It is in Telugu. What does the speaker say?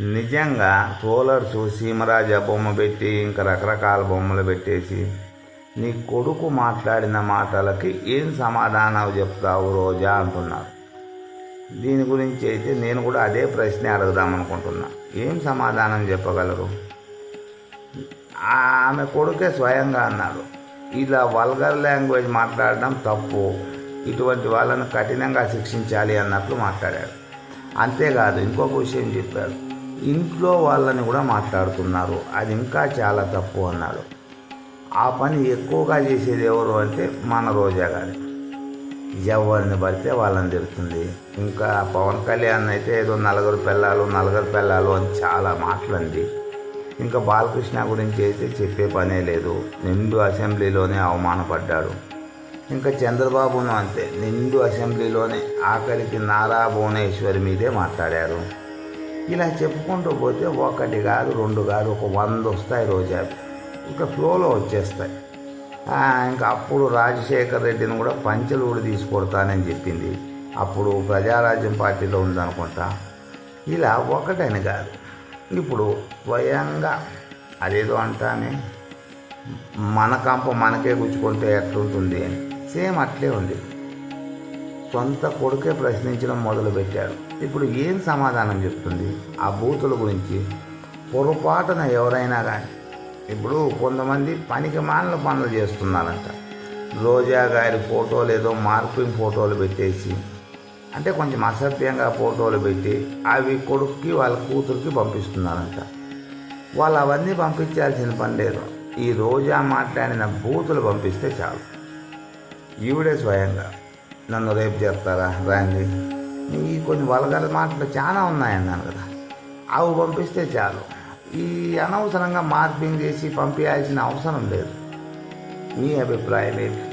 నిజంగా ట్రోలర్స్ సీమరాజా బొమ్మ పెట్టి ఇంకా రకరకాల బొమ్మలు పెట్టేసి నీ కొడుకు మాట్లాడిన మాటలకి ఏం సమాధానం చెప్తావు రోజా అంటున్నారు. దీని గురించి అయితే నేను కూడా అదే ప్రశ్న అడుగుదాం అనుకుంటున్నా. ఏం సమాధానం చెప్పగలరు? ఆమె కొడుకే స్వయంగా అన్నాడు. ఇలా వల్గర్ లాంగ్వేజ్ మాట్లాడడం తప్పు. ఇటువంటి వాళ్ళను కఠినంగా శిక్షించాలి అన్నట్లు మాట్లాడాడు. అంతేకాదు ఇంకొక విషయం చెప్పాడు. ఇంట్లో వాళ్ళని కూడా మాట్లాడుతున్నారు. అది ఇంకా చాలా తప్పు అన్నాడు. ఆ పని ఎక్కువగా చేసేది ఎవరు అంటే మన రోజా గారి. ఎవరిని పడితే వాళ్ళని తిరుగుతుంది ఇంకా పవన్ కళ్యాణ్ అయితే ఏదో నలుగురు పిల్లలు నలుగురు పిల్లలు అని చాలా మాటలంది ఇంకా బాలకృష్ణ గురించి అయితే చెప్పే పనే లేదు. నిండు అసెంబ్లీలోనే అవమానపడ్డాడు. ఇంకా చంద్రబాబును అంతే. నిండు అసెంబ్లీలోనే ఆఖరికి నారా భువనేశ్వరి మీదే మాట్లాడారు. ఇలా చెప్పుకుంటూ పోతే ఒకటి కాదు రెండు కాదు ఒక వంద వస్తాయి రోజా ఇంకా ఫ్లోలో వచ్చేస్తాయి. ఇంకా అప్పుడు రాజశేఖర్ రెడ్డిని కూడా పంచలూడు తీసుకొడతానని చెప్పింది. అప్పుడు ప్రజారాజ్యం పార్టీలో ఉందనుకుంటా. ఇలా ఒకటని కాదు. ఇప్పుడు స్వయంగా అదేదో అంటానే మన కంప మనకే గుచ్చుకుంటే ఎట్లుంటుంది అని. సేమ్ అట్లే ఉంది. సొంత కొడుకే ప్రశ్నించడం మొదలుపెట్టాడు ఇప్పుడు ఏం సమాధానం చెప్తుంది? ఆ బూతుల గురించి పొరపాటున ఎవరైనా కానీ ఇప్పుడు కొంతమంది పనికి మానల పనులు చేస్తున్నారంట. రోజా గారి ఫోటోలు ఏదో మార్పింగ్ ఫోటోలు పెట్టేసి అంటే కొంచెం అసభ్యంగా ఫోటోలు పెట్టి అవి కొడుక్కి వాళ్ళ కూతురికి పంపిస్తున్నారంట. వాళ్ళు అవన్నీ పంపించాల్సిన పని లేదు. ఈ రోజా మాట్లాడిన బూతులు పంపిస్తే చాలు. ఈవిడే స్వయంగా. నన్ను రేపు చేస్తారా? రాండి. ఈ కొన్ని వలగల మాటలు చాలా ఉన్నాయన్నాను కదా. అవి పంపిస్తే చాలు. ఈ అనవసరంగా మార్పింగ్ చేసి పంపించాల్సిన అవసరం లేదు. మీ అభిప్రాయం ఏంటి